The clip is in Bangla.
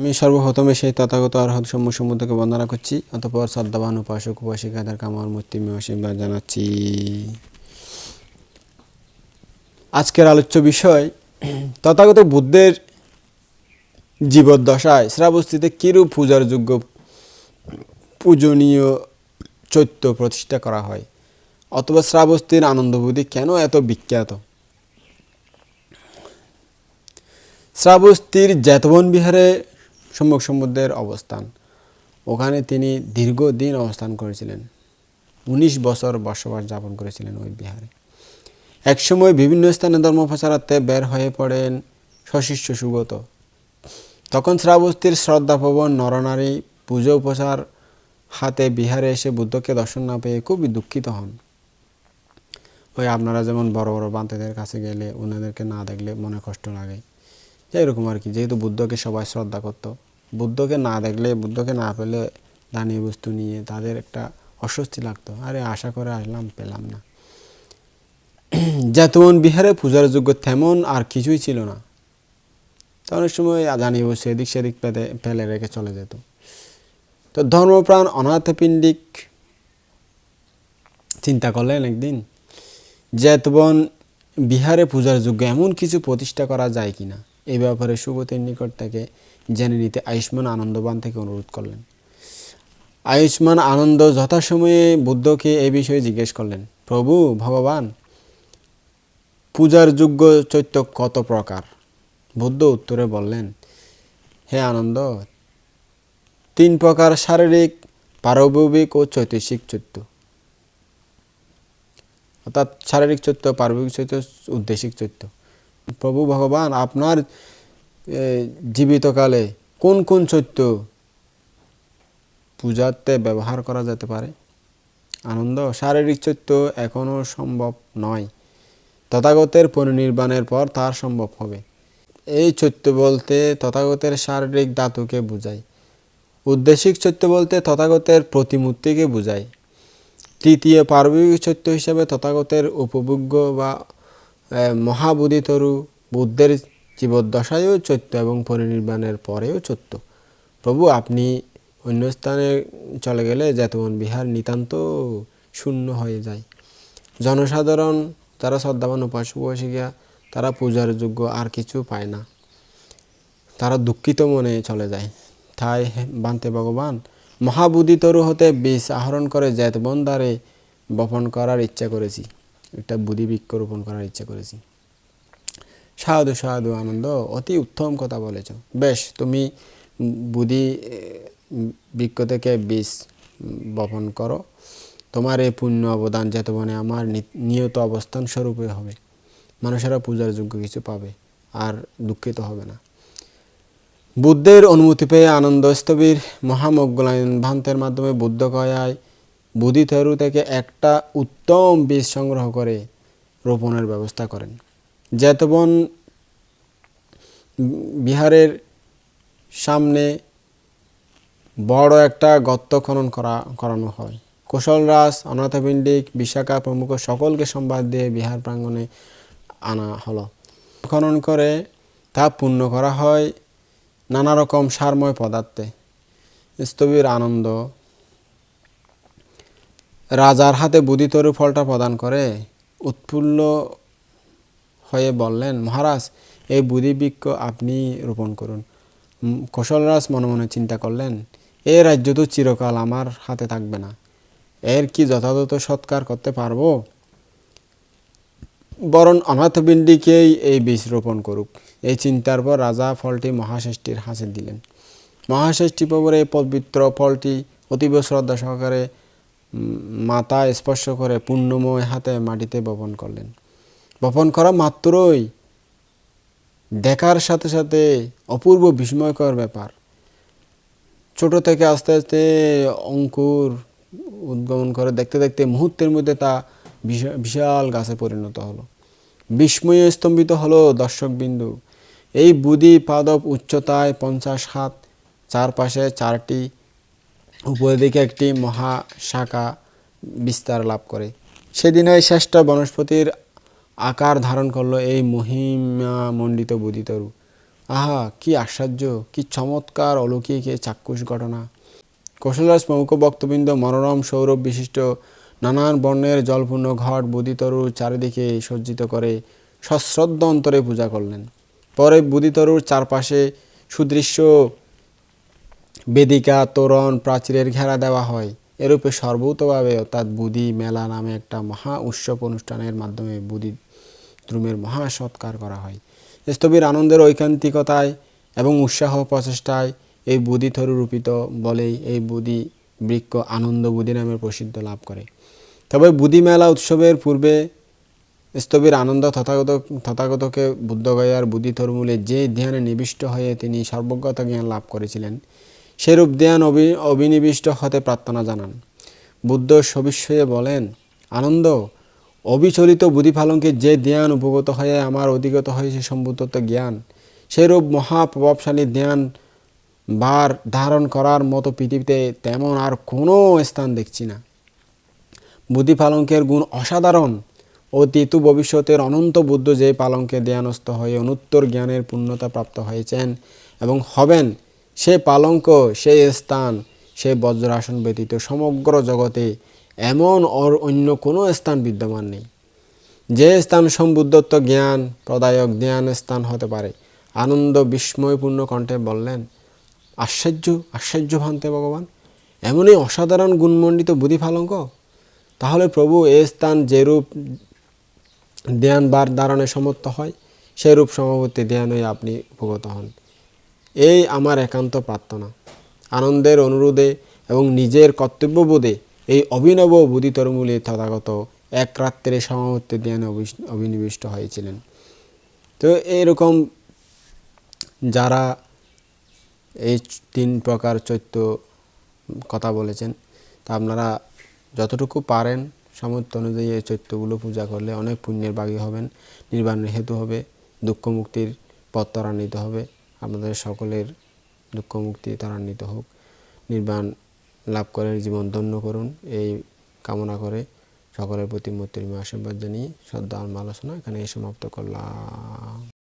আমি সর্বপ্রথমে সেই তথাগত অর্হত সম্মুখ সম্বন্ধকে বন্দনা করছি, অতপর শ্রদ্ধাবান, উপাসক, উপাসিকাদের কামার মূর্তি আশীর্বাদ জানাচ্ছি। আজকের আলোচ্য বিষয়, তথাগত বুদ্ধের জীবদ্দশায় শ্রাবস্তিতে কিরূপ পূজার যোগ্য পূজনীয় চৈত্য প্রতিষ্ঠা করা হয়? অথবা শ্রাবস্তির আনন্দবোধী কেন এত বিখ্যাত? শ্রাবস্তির জেতবন বিহারে সম্মুখ সমুদ্রের অবস্থান। ওখানে তিনি দীর্ঘদিন অবস্থান করেছিলেন। উনিশ বছর বসবাস যাপন করেছিলেন ওই বিহারে। একসময় বিভিন্ন স্থানে ধর্ম প্রচারার্থে বের হয়ে পড়েন সশিষ্য সুগত তখন শ্রাবস্তির শ্রদ্ধাপবন নরনারী পুজো উপচার হাতে বিহারে এসে বুদ্ধকে দর্শন না পেয়ে খুবই দুঃখিত হন। ওই আপনারা যেমন বড় বড় বান্তেদের কাছে গেলে ওনাদেরকে না দেখলে মনে কষ্ট লাগে। এরকম আর কি, যেহেতু বুদ্ধকে সবাই শ্রদ্ধা করত, বুদ্ধকে না দেখলে, বুদ্ধকে না পেলে দানীয় বস্তু নিয়ে তাদের একটা অস্বস্তি লাগতো। আরে আশা করে আসলাম, পেলাম না। যেমন বিহারে পূজার যোগ্য তেমন আর কিছুই ছিল না। তো অনেক সময় দানীয় বস্তু এদিক সেদিক পেতে, ফেলে রেখে চলে যেত। তো ধর্মপ্রাণ অনাথপিণ্ডিক চিন্তা করলেন একদিন জেতবন বিহারে পূজার যোগ্য এমন কিছু প্রতিষ্ঠা করা যায় কিনা? এই ব্যাপারে সুগতির নিকট থেকে জেনে নিতে আয়ুষ্মান আনন্দবান থেকে অনুরোধ করলেন। আয়ুষ্মান আনন্দ যথাসময়ে বুদ্ধকে এই বিষয়ে জিজ্ঞেস করলেন, প্রভু, ভগবান, পূজার যোগ্য চৈত্য কত প্রকার? বুদ্ধ উত্তরে বললেন, হে আনন্দ, তিন প্রকার শারীরিক পারভৌমিক ও চৈতসিক চৈত্য। অর্থাৎ শারীরিক চৈত্য পারভৌমিক চৈত্য, উদ্দেশিক চৈত্য। প্রভু ভগবান, আপনার জীবিতকালে কোন কোন চৈত্য পূজাতে ব্যবহার করা যেতে পারে? আনন্দ, শারীরিক চৈত্য এখনও সম্ভব নয়। তথাগতের পরিনির্বাণের পর তার সম্ভব হবে। এই চৈত্য বলতে তথাগতের শারীরিক ধাতুকে বোঝায়। উদ্দেশিক চৈত্য বলতে তথাগতের প্রতিমূর্তিকে বোঝায়। তৃতীয় পার্বিক চৈত্য হিসাবে তথাগতের উপভোগ্য বা মহাবোধিতরু বুদ্ধের জীবদ্দশায়ও চৈত্য এবং পরিনির্বাণের পরেও চৈত্য। প্রভু, আপনি অন্য স্থানে চলে গেলে যেতমন বিহার নিতান্ত শূন্য হয়ে যায়। জনসাধারণ, যারা শ্রদ্ধাবান উপাসক উপাসিকা তারা পূজার যোগ্য আর কিছু পায় না। তারা দুঃখিত মনে চলে যায়। তাই বান্তে ভগবান মহাবুদ্ধিতরু হতে বীজ আহরণ করে জেতবন দ্বারে বপন করার ইচ্ছা করেছি। একটা বুদ্ধি বৃক্ষ রোপণ করার ইচ্ছা করেছি। সাধু সাধু, আনন্দ, অতি উত্তম কথা বলেছ। বেশ, তুমি বুদ্ধি বৃক্ষ থেকে বীজ বপন করো। তোমার এই পুণ্য অবদান যেতবনে আমার নিয়ত অবস্থান স্বরূপে হবে। মানুষেরা পূজার যোগ্য কিছু পাবে, আর দুঃখিত হবে না। বুদ্ধের অনুমতি পেয়ে আনন্দস্থবির মহামজ্ঞলায়ন ভান্তের মাধ্যমে বুদ্ধ কয়ায় বুদ্ধিথেরু থেকে একটা উত্তম বীজ সংগ্রহ করে রোপণের ব্যবস্থা করেন। জেতবন বিহারের সামনে বড় একটা গর্ত খনন করা, করানো হয়। কুশলরাজ অনাথপিণ্ডিক বিশাখা প্রমুখ সকলকে সম্বাদ দিয়ে বিহার প্রাঙ্গণে আনা হলো। খনন করে তা পূর্ণ করা হয় নানা রকম সারময় পদার্থে। স্থবির আনন্দ রাজার হাতে বুদিতরু ফলটা প্রদান করে। উৎফুল্ল হয়ে বললেন, মহারাজ, এই বুদ্ধি বৃক্ষ আপনি রোপণ করুন। কৌশলরাজ মনে মনে চিন্তা করলেন, এ রাজ্য তো চিরকাল আমার হাতে থাকবে না। এর কি যথাযথ সৎকার করতে পারব? বরং অনাথবিন্ডিকেই এই বীজ রোপণ করুক। এই চিন্তার পর রাজা ফলটি মহাষষ্ঠীর হাসে দিলেন। মহাষষ্ঠী পবরে এই পবিত্র ফলটি অতীব শ্রদ্ধা সহকারে মাথা স্পর্শ করে পুণ্যময় হাতে মাটিতে বপন করলেন। বপন করা মাত্রই দেখার সাথে সাথে অপূর্ব বিস্ময়কর ব্যাপার। ছোট থেকে আস্তে আস্তে অঙ্কুর উদ্গমন করে দেখতে দেখতে মুহূর্তের মধ্যে তা বিশা- বিশাল গাছে পরিণত হলো। বিস্ময়ে স্তম্ভিত হলো দর্শকবিন্দু। এই বুদি পাদপ উচ্চতায় পঞ্চাশ হাত, চারপাশে চারটি উপরের দিকে একটি মহা শাখা বিস্তার লাভ করে। সেদিনে শ্রেষ্ঠ বনস্পতির আকার ধারণ করল এই মহিমা মণ্ডিত বুদিতরু আহা, কি আশ্চর্য, কি চমৎকার অলৌকিক এই চাক্ষুষ ঘটনা। কৌশলরাজ প্রমুখ বক্তবৃন্দ মনোরম সৌরভ বিশিষ্ট নানান বর্ণের জলপূর্ণ ঘট বুদিতরুর চারিদিকে সজ্জিত করে সশ্রদ্ধ অন্তরে পূজা করলেন। পরে বুদিতরুর চারপাশে সুদৃশ্য বেদিকা তোরণ প্রাচীরের ঘেরা দেওয়া হয়। এরূপে সর্বতভাবে অর্থাৎ বুদি মেলা নামে একটা মহা উৎসব অনুষ্ঠানের মাধ্যমে বুদি দ্রুমের মহা সৎকার করা হয়। স্থবির আনন্দের ঐকান্তিকতায় এবং উৎসাহ প্রচেষ্টায় এই বুদি থরু রূপিত বলেই এই বুদি বৃক্ষ আনন্দ বুদি নামে প্রসিদ্ধ লাভ করে। তবে বুদি মেলা উৎসবের পূর্বে স্থবির আনন্দ তথাগত তথাগতকে বুদ্ধগয়ার বুদ্ধি তরমূলে যে ধ্যানে নিবিষ্ট হয়ে তিনি সর্বজ্ঞত জ্ঞান লাভ করেছিলেন সেরূপ ধ্যান অবি, অবিনিবিষ্ট হতে প্রার্থনা জানান। বুদ্ধ সবিস্ময়ে বলেন, আনন্দ, অবিচলিত বুদ্ধিফালনকে যে ধ্যান উপগত হয়ে আমার অধিগত হয়েছে সম্ভূতত্ব জ্ঞান, সেরূপ মহাপ্রভাবশালী ধ্যান বার ধারণ করার মতো পৃথিবীতে তেমন আর কোনো স্থান দেখছি না। বুদ্ধি পালঙ্কের গুণ অসাধারণ। ও অতীত ভবিষ্যতের অনন্ত বুদ্ধ যে পালঙ্কে ধ্যানস্থ হয়ে অনুত্তর জ্ঞানের পূর্ণতা প্রাপ্ত হয়েছেন এবং হবেন সে পালঙ্ক সেই স্থান, সে বজ্রাসন ব্যতীত সমগ্র জগতে এমন অর অন্য কোনো স্থান বিদ্যমান নেই। যে স্থান সম্বুদ্ধত্ব জ্ঞান, প্রদায়ক জ্ঞান স্থান হতে পারে। আনন্দ বিস্ময়পূর্ণ কণ্ঠে বললেন, আশ্চর্য আশ্চর্য ভান্তে ভগবান, এমনই অসাধারণ গুণমণ্ডিত বুদ্ধি ফালঙ্ক তাহলে প্রভু এ স্থান যেরূপ ধ্যান বার ধারণে সমর্থ হয়, সেরূপ সমবর্তী ধ্যান হয়ে আপনি উপগত হন। এই আমার একান্ত প্রার্থনা। আনন্দের অনুরোধে এবং নিজের কর্তব্যবোধে এই অভিনব বুদ্ধিতরমূলে তথাগত এক রাত্রে সমাবর্তী ধ্যানে অভিনিবিষ্ট হয়েছিলেন। তো এইরকম যারা এই তিন প্রকার চৈত্য কথা বলেছেন, তা আপনারা যতটুকু পারেন সামর্থ্য অনুযায়ী এই চৈত্যগুলো পূজা করলে অনেক পুণ্যের বাগী হবেন নির্বাণের হেতু হবে দুঃখ মুক্তির পথ ত্বরান্বিত হবে। আপনাদের সকলের দুঃখ মুক্তি ত্বরান্বিত হোক। নির্বাণ লাভ করে, জীবন ধন্য করুন। এই কামনা করে সকলের প্রতি মূর্তির আশীর্বাদ জানিয়ে শ্রদ্ধা আলোচনা এখানে সমাপ্ত করলাম।